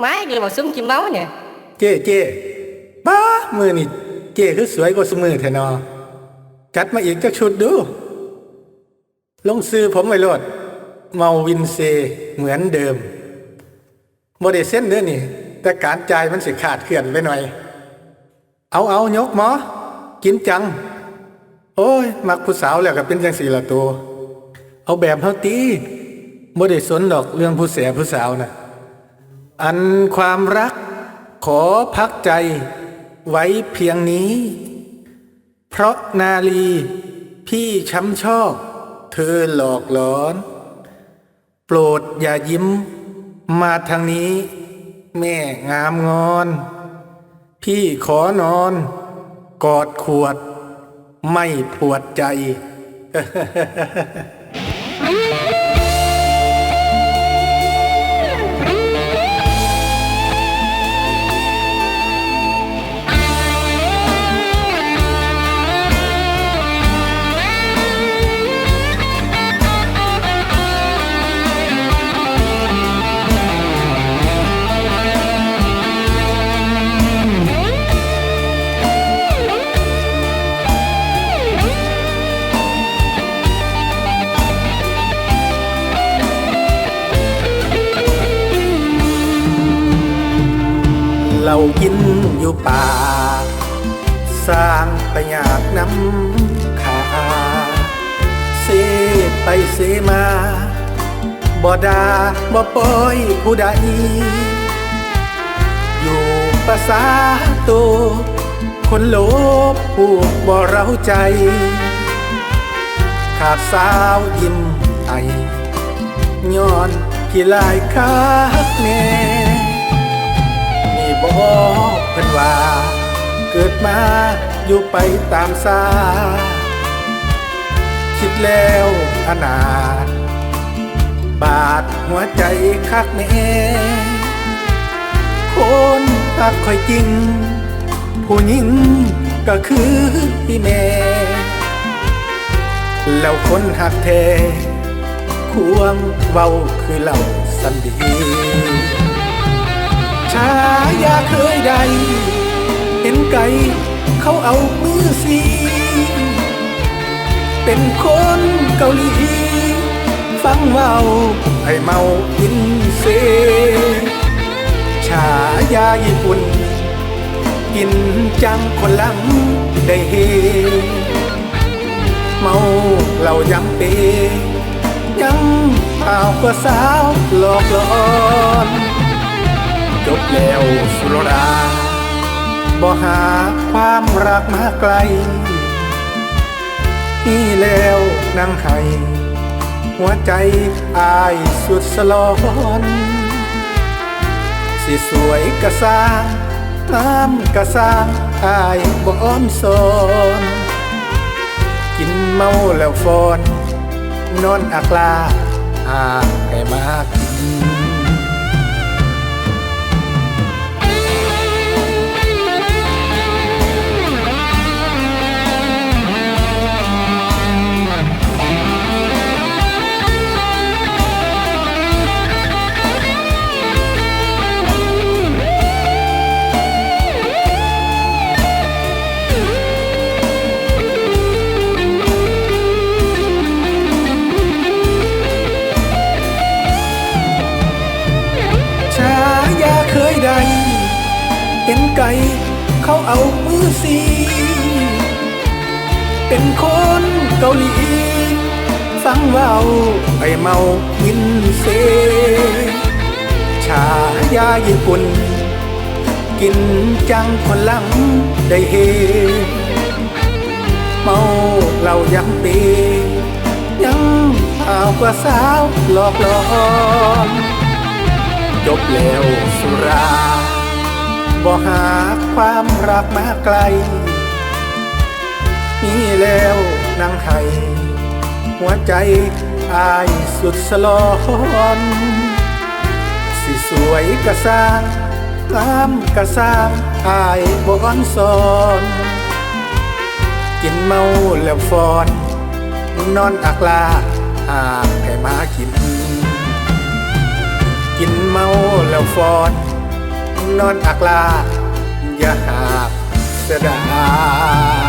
ไม้เลยบอกซุ่มกินเมาเนี่ย เจ๊เจ๊บ้ามือนี่เจ๊คือสวยกว่าสมือแทนอจัดมาอีกจักชุดดู ลงซื้อผมไว้โลด เมาวินเซเหมือนเดิมโมเดเส้นเด้อนี่ แต่การจ่ายมันสิขาดเคลื่อนไปหน่อย เอาเอายกหมอ กินจัง โอ้ย มักผู้สาวแล้วก็เป็นจังสี่ละตัว เอาแบบเฮาตีโมเดสนดอกเรื่องผู้เสียผู้สาวน่ะ อันความรักขอพักใจไว้เพียงนี้ เพราะนาลีพี่ช้ำชอบเธอหลอกหลอน โปรดอย่ายิ้มมาทางนี้ แม่งามงอน พี่ขอนอน กอดขวด ไม่ปวดใจ เรากินอยู่ป่า สร้างไปอยากนำขาเซไปเซมาบ่ดาบ่ปล่อยผู้ใดอยู่ภาษาตัวคนโลบผู้บ่เราใจ ขาดสาวยิ้มไอย้อนที่ลายคักแน่่บอกเพิ่นว่า เกิดมาอยู่ไปตามสาคิดแล้วอนาถบาดหัวใจคักแน่คนหักคอยจริง ผู้หญิงก็คือพี่แม่ แล้วคนหักแท้ควงเว้าคือเราสันดี เคยใดเห็นไก่เขาเอามือสีเป็นคนเกาหลีฟังเมาให้เมาอินเซชายาญี่ปุ่น กินจังคนลังได้เฮเมาเรายำเปยังเมาก็สาวหลอกหลอน จบแล้วสุรดาบ่หาความรักมาไกล นี่แล้วนางไห้หัวใจอายสุดสลอน สิสวยกะสร้างงามกะสร้างอายบ่อ้อนสอนกินเมาแล้วฟอน นอนอักลาอาให้มากิน เขาเอามือสีเป็นคนเกาหลี ฟังเว้าไอเมาวินเซ ชายาญี่ปุ่น กินจังคนหลังได้เฮ เมาเรายังเปยังเอากว่าสาวหลอกหลอน บ่หาความรักมาไกล มีแล้วนางไห้หัวใจอายสุดสลอนสิสวยกะสร้างงามกะสร้างอายบ่อ่อนสอนกินเมาแล้วฟอน นอนอักลาหากให้มากิน กินเมาแล้วฟอน นอนอักลาอย่าหาบเสดาย